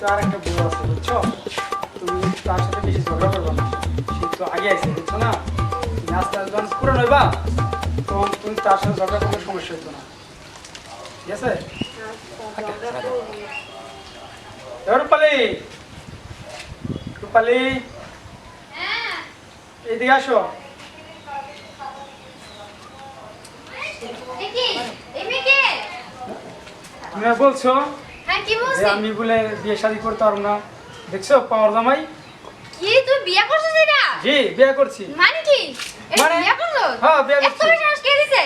কিন্তু আর একটা বউ আছে বুঝছ? তুমি তার সাথে বেশি ঝগড়া করবে না। সে তো আগে আছে বুঝছ না? তুমি আস্তে আস্তে যখন পুরো নইবা তখন তুমি তার সাথে ঝগড়া করলে সমস্যা হতো না। ঠিক আছে? রূপালি! রূপালি! এইদিকে আসো। তুমি বলছো? আমি বলে বিয়ে শাদী করতে পারব না। দেখছ পাওয়ার জামাই? কি তুই বিয়ে করছিস এটা? জি বিয়ে করছি। মানে কি? মানে- বিয়ে করল? হ্যাঁ, বিয়ে করছি। সাহস কে দিছে?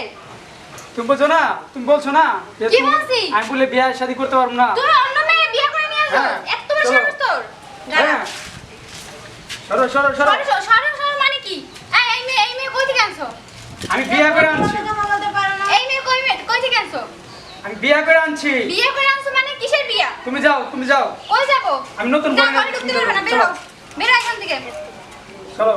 তুমি বলছো না তুমি বলছো না। কি বলছি? আমি বলে বিয়ে শাদী করতে পারব না। তুই অন্য মেয়ে বিয়ে করে নিয়ে আসছিস হ্যাঁ, এত বড় সাহস তোর। হ্যাঁ। সরো সরো সরো। সরে সরে মানে কি? এই এই মেয়ে এই মেয়ে কই থেকে আনছো? আমি বিয়ে করে আনছি। এই মেয়ে কই মেয়ে কই থেকে আনছো? আমি বিয়ে করে আনছি। বিয়ে করে আনছো মানে কিসের বিয়া তুমি যাও তুমি যাও। কই যাব? আমি নতুন ঘরে ঢুকতে পারবে না বের হও। বের হও এখান থেকে। চলো।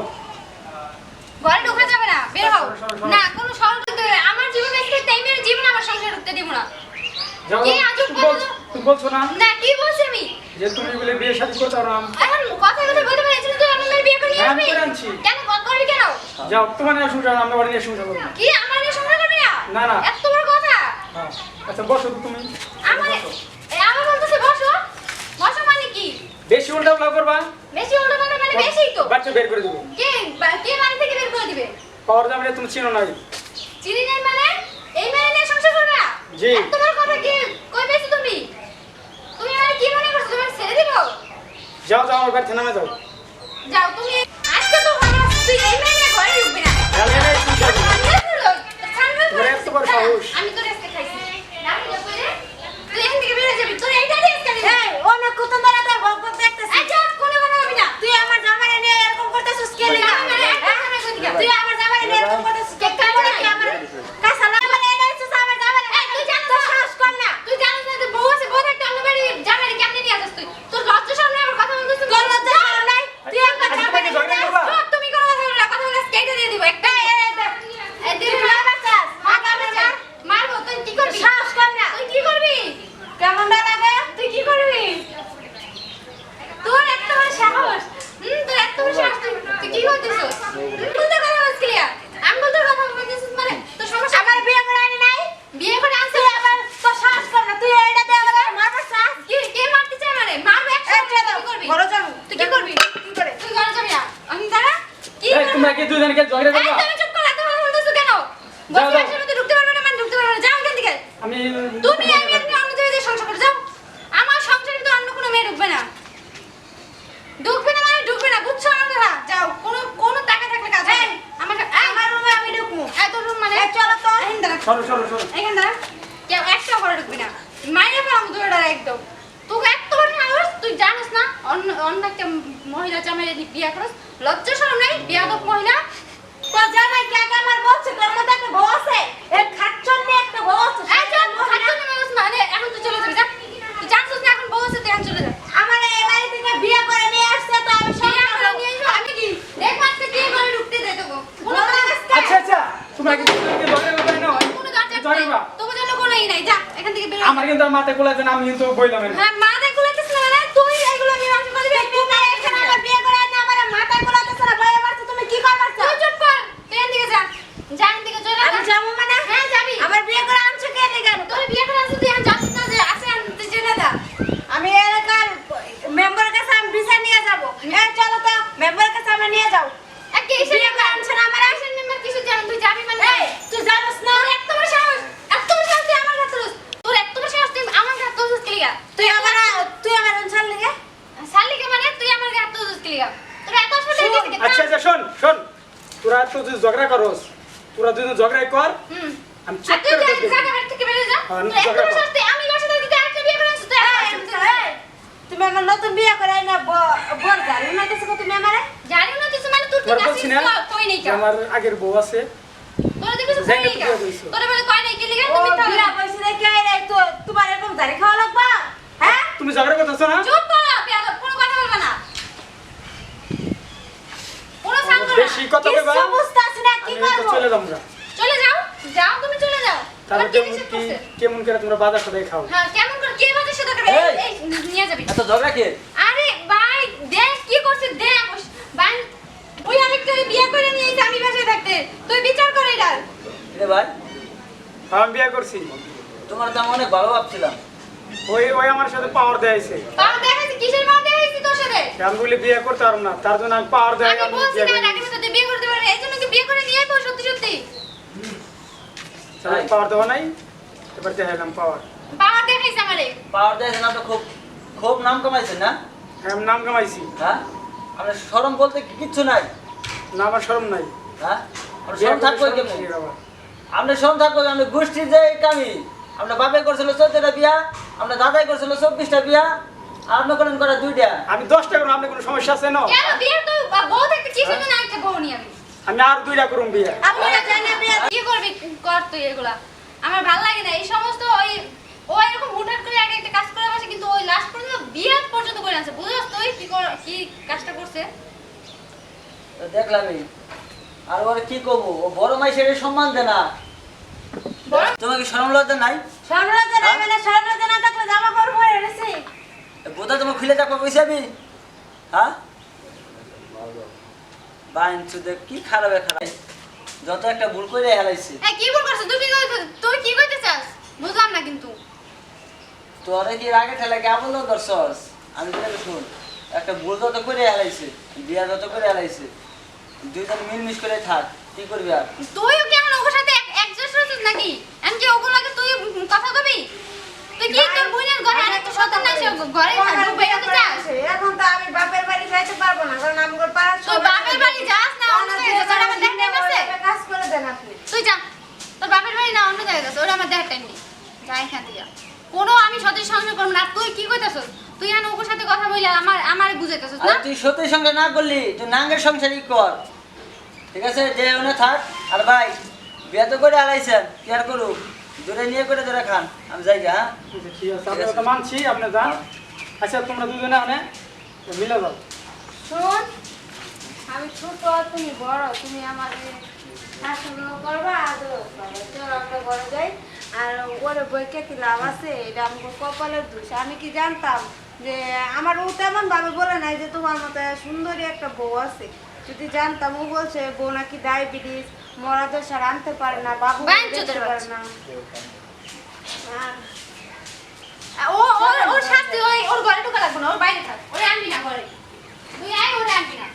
ঘরে ঢোকা যাবে না বের হও। না কোনো সরল ঢুকতে দেবে আমার জীবনে আজকে তাই মেয়ের জীবন আমার সংসারে ঢুকতে দিব না। যাও কি আজব তুমি কথা। তুমি বলছো না? না কি বলছি আমি? যে তুমি বলে বিয়ে শাদী করতে পারব না। এখন কথা কথা বলতে পারছিস তুই অন্য মেয়ের বিয়ে করে নিয়ে হ্যাঁ, আসবি। কেন কল করবি কেন? যাও তোমার নিয়ে শুনছো আমরা বাড়ি নিয়ে করব কি আমার নিয়ে সংসার করবি না? না, না। এত বড় কথা। হ্যাঁ। আচ্ছা বসো তুমি। আমার বসো। এ, আমার বলতেছে বসো বসো মানে কি বেশি উল্টা উল্টা করবা? বেশি উল্টো পাল্টা মানে বেশি তো। বাচ্চা বের করে দেবো। কে? কে বাড়ি থেকে বের করে দিবে? পাওয়ার জামাইটা তুমি চিনো নাই। চিনি নাই মানে? এই মেয়ে নিয়ে সংসার করবে জি। বড় কথা কি কই পেয়েছ তুমি? তুমি মানে কি মনে করছ? তুমি ছেড়ে দিব? যাও যাও আমার বাড়িতে নামে যাও। যাও তুমি আজকে তো ভালো তুই এই মেয়ে নিয়ে ঘরে ঢুকবি না। বড় সাহস। আমি তোর আজকে খাইছি না বুঝে কইরে তুই এখান থেকে বেরিয়ে যাবি তোর এইটা দিয়ে আজকে দিবি এই, অনেক কুতুম ধরে তোর বক বক দেখতেছি। এই চল কোনো কথা হবে না তুই আমার জামাইরে নিয়ে এরকম করতেছিস কে লিগা? জামাই মানে একটা হ্যাঁ? জামাই কই দিগা? তুই আমার জামাইরে নিয়ে এরকম করতেছিস কে? কাজ নাকি আমার? কাঁচা লাগা মানে এটা হচ্ছে আমার জামাইরে। এই, তুই জানিস তোর না? সাহস কম না। তুই জানিস না যে বউ আছে বউ একটা অন্য বাড়ি জামাই কেমনে নিয়ে আসছিস তুই তোর লজ্জা সামনে আমার কথা বলতেছিস তোর লজ্জা শরম নাই? তুই আমার আজকে জামাইরে থেকে ঝগড়া নিয়ে করবা? চুপ, তুমি কোনো কথা বলবে না কথা বলে কেটে দিয়ে দিব একটা এই, এই, এই, এই, তুই দিদি, মারবার চাস? মাথা বেঁচে মারবো তুই কি করবি সাহস কম না। তুই কি করবি কেমন ডর লাগে? তুই কি করবি তোর এত বড় সাহস হুম তোর এত বড় সাহস তুই তুই কি করতেছিস বলতে কথা বলছিস ক্লিয়ার আমি বলতে কথা বলতেছিস মানে তোর সমস্যা আমার বিয়ে করে আনি নাই? বিয়ে করে আনছিস তুই আবার তোর সাহস কম না। তুই এইটা দিয়ে আমার মারবার চাস? কি কে মারতে চায় মানে মারবো এই, একসাথে চলো, কি করবি ঘরে যাব। তুই কি করবি কি করে? তুই ঘরে যাবি না আমি দাঁড়া কি এই তোমরা কি দুজনকে ঝগড়া এই, করবা তুমি চুপ করে এত কথা বলতেছো কেন যাও, বলছি যাও। একসাথে ঢুকতে পারবে না মানে ঢুকতে পারবে না যাও এখান থেকে আমি তুমি এই মেয়ের নিয়ে অন্য জায়গায় সংসার করে যাও আমার সংসারে তো অন্য কোনো মেয়ে ঢুকবে না ঢুকবে না মানে ঢুকবে না বুঝছ আমার কথা যাও কোনো কোনো টাকা থাকলে কাজ হবে এই, আমার আমার রুমে আমি ঢুকবো। এত রুম মানে এই, চলো তো। এখান দাঁড়া সরো সরো সরো। এখান দাঁড়া। কেউ একটা করে ঢুকবি না। মাইরে ফেলাম দুটো একদম। তোকে এত সাহস? তুই জানিস না? অন্য অন্য একটা মহিলা জামাই বিয়ে করস, লজ্জা শরম নাই? তো মহিলা? তো জামাই কে কে আমার বলছে তোর মধ্যে একটা বউ আছে? এই খাচ্ছন নিয়ে একটা বউ আছে। এই চল খাচ্ছ না মানুষ না রে, এখন তুই চলে যাবি যা তুই জানিস না এখন বউ আছে তুই এখন চলে যা আমার এই বাড়ি থেকে বিয়ে করে নিয়ে আসছে তো আমি বিয়ে সংসার করে করব। নিয়ে এসো, আমি কি দেখ আজকে বিয়ে করে ঢুকতে দে তোকে কোনো বলো কাজ- আজকে। আচ্ছা আচ্ছা তোমরা কি দুজনকে ঝগড়া করবে না কোনো কাজ আছে ঝগড়া না। তোকে জন্য কোনো ই নাই যা এখান থেকে বের আমার কিন্তু মাথা মাথায় কোলা না আমি কিন্তু বইলাম না হ্যাঁ মা দেখগুলো কিছু না মানে তুই এগুলো মীমাংসা করে দিবি তুমি না এখানে আমার বিয়ে করে আনি আমার মাথায় গোলাতেছে না ভয়ে মারছে তুমি কি করবার চাও? তুই চুপ কর তুই এখান থেকে যা যা এখান থেকে চলে আমি যা যাব মানে হ্যাঁ যাবি আমার বিয়ে করে আনছো কে লেগে তোর বিয়ে করে আসছিস তুই এখন জানিস না যে আছে তুই জেনে যা আমি এলাকার মেম্বারের কাছে আমি বিচার নিয়ে যাব এই চলো তো মেম্বারের কাছে আমরা নিয়ে যাও এক কিসের বিয়ে করে আনছে না আমার কিসের মেম্বার কিছু জান তুই যাবি মানে এই তুই জানোস না তোর এত বড় সাহস এত বড় সাহস তুই আমার হাতে তোর এত বড় সাহস তুই আমার হাতে তুই ক্লিয়ার তুই আমার তুই আমার অঞ্চল লেগে শালিকে মানে তুই আমার হাতে তুই ক্লিয়ার তোর এত আসলে শোন, গেছে আচ্ছা আচ্ছা শোন শোন তোরা তো তুই ঝগড়া করস তোরা দুজন ঝগড়াই কর হুম আমি আর চেক তুই করে যা দেখব। জায়গা বাড়ি থেকে বেরিয়ে যা হ্যাঁ, আমি তোর এত ঝগড়া বড় করব। সাহস তুই আমি বাসা থেকে তুই আমি বিয়ে করে আনছিস তুই বিয়ে করছিস তুই তুমি আমার নতুন বিয়ে করাই না বল জানি না কিছু তুমি আমারে? জানি না কিছু মানে তোর কি তোর না কই নেই আমার আগের বউ আছে তোর দেখবি কই নাই তোর বলে কই নাই কি লাগে? তুমি তুমি তো বিয়া বসে রেখে আই রে তো তোমার এরকম দাড়ি খাওয়া লাগবা হ্যাঁ তুমি ঝগড়া করতেছো না চুপ করো বেয়াদব কোনো কথা বলবে না কোনো সাং করো বেশি কথা কইবা কিছু বুঝতাছি না কি আমি তো করব চলে যাব না চলে যাও যাও তুমি চলে যাও কি কেমন কি কেমন করে তোমরা বাজার সদাই খাও? হ্যাঁ কেমন করে কে বাজে সেটা করে এই! এই নিয়ে যাবি। এত ঝগড়া কে? আরে ভাই দেখ কি করছিস দেখ। ভাই ওই আরেকটা বিয়ে করে নিয়ে এসে আমি বাসায় থাকতে। তুই বিচার করে এটার রে ভাই। হ্যাঁ, আমি বিয়ে করছি। তোমার তো অনেক ভালো ভাবছিলাম। ওই ওই আমার সাথে পাওয়ার দেয়াইছে পাও দেখাইছি কিসের পাও দেখাইছি তোর সাথে? আমি বলি বিয়ে করতে পারব না তার জন্য আমি পাওয়ার দেয় আমি বলছি না করি রানী বিয়ে করতে পারবি এই জন্য কি বিয়ে করে নিয়ে আইবো সত্যি সত্যি। পাওয়ার দেওয়া নাই? এবার দেখাইলাম পাওয়ার পাওয়ার দেখাইছে আমারে। পাওয়ার দিয়েছেন আপনি খুব খুব নাম কামাইছেন না? হ্যাঁ নাম কামাইছি। হ্যাঁ? আপনার সরম বলতে কিচ্ছু নাই? না আমার শরম নাই। হ্যাঁ? আপনার করে থাকব শরম কেমন? আপনার সরম থাকব আপনার গোষ্ঠীর যে কামি আপনার বাপে করছিল চোদ্দটা বিয়া আপনার দাদাই করছিল চব্বিশটা বিয়া আপনি করেন করে দুইটা। আমি দশটা করুন আপনি কোনো সমস্যা আছে না? বিয়ে তো বউ থাকতে কিসের জন্য একটা বউ নিয়ে আমি। আমি আর দুইটা করুন বিয়ে। আপনারা জানে বিয়ে কি করবি? কর তুই এগুলা। আমার ভালো লাগে না। এই সমস্ত ওই ও এরকম হুটহাট করে আগে একটা কাজ করে বসে কিন্তু ওই লাস্ট পর্যন্ত বিয়ে পর্যন্ত করে আছে। বুঝছ তুই কি কর- কি কাজটা করছে? তো দেখলামই আর ওর কি করব? ও বড় মাই সেটা সম্মান দে না। বড় তোমার কি সরম লজ্জা নাই? স্বর্ণরাজা নাই মানে স্বর্ণরাজা না থাকলে জামা কাপড় পরে রয়েছে বোধা তোমার খুলে দেখো কইছি আমি? হ্যাঁ? বাইন চুদে কি খারাপ খারাপ? যত একটা ভুল করে হেলাইছি। হ্যাঁ কি ভুল করছিস তুই কি তুই কি চাস? বুঝলাম না কিন্তু। তোরে কি আগে ঠেলে কে বলল দর্শস আমি তোকে শুন একটা ভুল যত করে হেলাইছে বিয়া যত করে হেলাইছে দুইজন মিলমিশ করে থাক। কি করবি আর? তুইও কি এখন ওর সাথে অ্যাডজাস্ট হচ্ছিস নাকি আমি কি ওগুলো লাগে তুই কথা কবি তুই কি তোর বোনের ঘরে আরেকটা সন্তান আছে ঘরে থাকব বেরোতে চাস এখন তো আমি বাপের বাড়ি যাইতে পারব না কারণ আমার পাড়া তুই বাপের বাড়ি যাস না অন্য জায়গায় যাস, ওটা আমার দেখার টাইম আছে কাজ করে দেন আপনি তুই যা তোর বাপের বাড়ি না অন্য জায়গায় যাস ওটা আমার দেখার টাইম নেই। যা এখান থেকে কোনো আমি সত্যি সঙ্গে করব না। তুই কি কইতাছস তুই এখন ওর সাথে কথা বললে আমার আমার বুঝাইতেছস না? তুই সত্যি সঙ্গে না করলি তুই নাঙ্গের সংসারই কর। ঠিক আছে? যে ওনে থাক। আর ভাই বিয়া তো করে হারাইছেন কি আর করুক দূরে নিয়ে করে ধরে খান। আমি যাই গা, হ্যাঁ? আচ্ছা, ঠিক আছে। আপনি তো মানছি আপনি যান। আচ্ছা তোমরা দুজনে আনে মিলে যাও। শোন আমি ছোট তুমি বড় তুমি আমার শাসন করবা আদর করবা চল আমরা বড় যাই আর ওরে বইকে কি লাভ আছে? এটা আমার কপালের দোষ। আমি কি জানতাম যে আমার ও তেমন ভাবে বলে নাই যে তোমার মতো সুন্দরী একটা বউ আছে? যদি জানতাম ও বলছে বউ নাকি ডায়াবেটিস মরা দশা আনতে পারে না বাবু দেখতে পারে না। ও ওর ওর শাস্তি ওই ওর ঘরে ঢোকা লাগবে না ওর বাইরে থাক। ওরে আনবি না ঘরে। তুই আয় ওরে আনবি না।